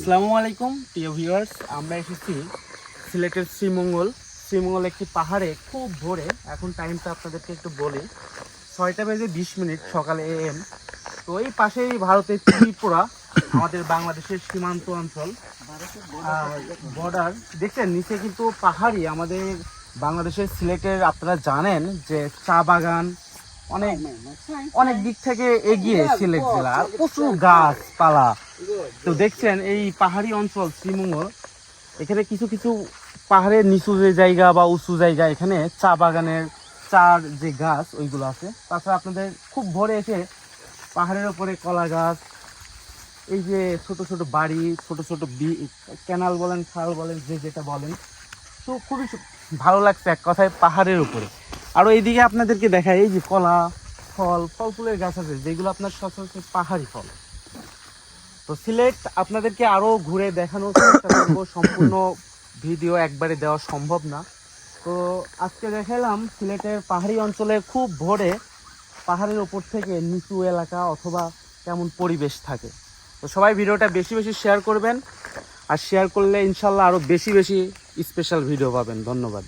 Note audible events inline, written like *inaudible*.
আসসালামু আলাইকুম, প্রিয় ভিউয়ার্স আমরা এসেছি সিলেটের শ্রীমঙ্গল। শ্রীমঙ্গল একটি পাহাড়ে, খুব ভোরে। এখন টাইমটা আপনাদেরকে একটু বলি। ছয়টা বেজে বিশ মিনিট, সকালে এম তো এই পাশেই ভারতের ত্রিপুরা, আমাদের বাংলাদেশের সীমান্ত অঞ্চল। বর্ডার দেখছেন, নিচে কিন্তু পাহাড়ি। আমাদের বাংলাদেশের সিলেটের আপনারা জানেন যে চা বাগান অনেক অনেক দিক থেকে এগিয়ে সিলেট জেলা। প্রচুর গাছপালা। তো দেখছেন, এই পাহাড়ি অঞ্চল শ্রীমঙ্গল এখানে কিছু কিছু পাহাড়ের নিচু যে জায়গা বা উঁচু জায়গা, এখানে চা বাগানের চার যে গাছ, ওইগুলো আছে। তাছাড়া আপনাদের খুব ভোরে এসে পাহাড়ের ওপরে কলা গাছ, এই যে ছোট ছোট বাড়ি, ছোট ছোট বি, ক্যানাল বলেন, খাল বলেন, যে যেটা বলেন, তো খুবই ভালো লাগছে এক কথায় পাহাড়ের উপরে। আরও এইদিকে আপনাদেরকে দেখায় এই যে কলা, ফল ফল ফুলের গাছ আছে, যেগুলো আপনার সচরাচর পাহাড়ি ফল। তো সিলেট আপনাদেরকে আরও ঘুরে দেখানোর চেষ্টা করব। *coughs* সম্পূর্ণ ভিডিও একবারে দেওয়া সম্ভব না। তো আজকে দেখালাম সিলেটের পাহাড়ি অঞ্চলে খুব ভোরে পাহাড়ের ওপর থেকে নিচু এলাকা অথবা কেমন পরিবেশ থাকে। তো সবাই ভিডিওটা বেশি বেশি শেয়ার করবেন। আর শেয়ার করলে ইনশাল্লাহ আরও বেশি বেশি স্পেশাল ভিডিও পাবেন। ধন্যবাদ।